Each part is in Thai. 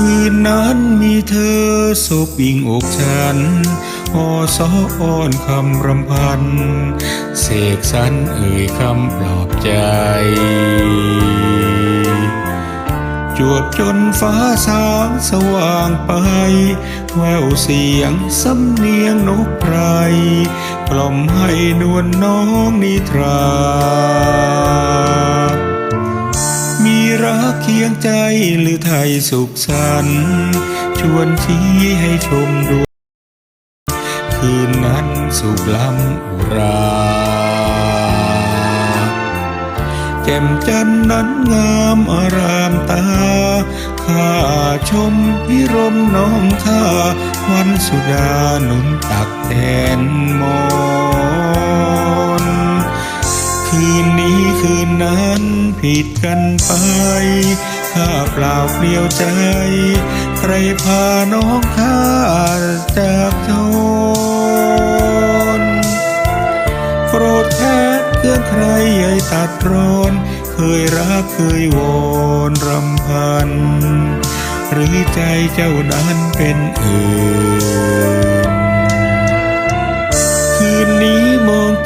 คืนนั้นมีเธอโศกบิ่งอกฉันอสออ้อนคำรำพัน เสกสรรเอ่ยคำปลอบใจ จวบจนฟ้าสางสว่างไป แววเสียงสำเนียงนกไพรกล่อมให้นวลน้องนิทรา รักเคียงใจหรือไทยสุขสันต์ชวนชี้ให้ชมดวงคืนนั้นสุขล้ำอุราแจ่มจันนั้นงามอารามตาข้าชมพิรมน้องข้าวันสุดาหนุนตักแทนมอ คืนนั้นผิดกันไปข้าเปล่าเปลี่ยวใจ ใครพาน้องข้าจากทนโปรดแค้นเครื่อใครใหญ่ตัดรอนเคยรักเคยวอนรำพัน หรือใจเจ้านั้นเป็นอื่น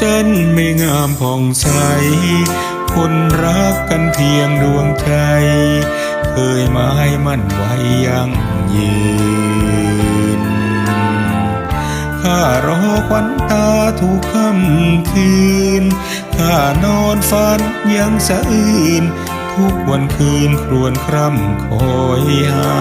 มองจันไม่งามผ่องใส คนรักกันเพียงดวงใจ เคยหมายมั่นไว้ยังยืนข้ารอควันตาทุกค่ำคืนข้านอนฝันยังสะอื่นทุกวันคืนครวนคร่ำคอยหา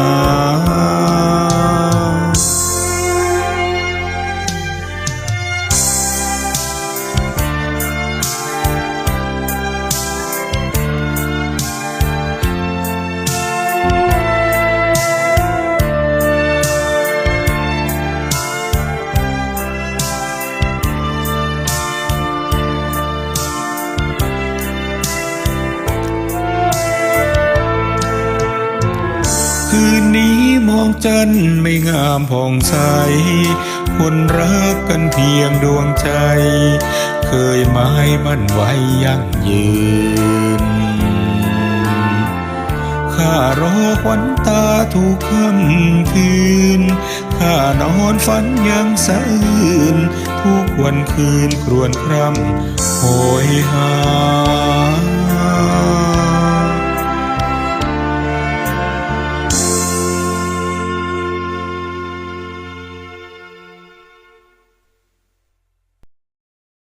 คืนนี้มองจันไม่งามผ่องใส คนรักกันเพียงดวงใจ เคยหมายมั่นไว้ยั่งยืน ข้ารอควันตาทุกค่ำคืน ข้านอนฝันยังสะอื่นทุกวันคืนครวนคร่ำโหยหา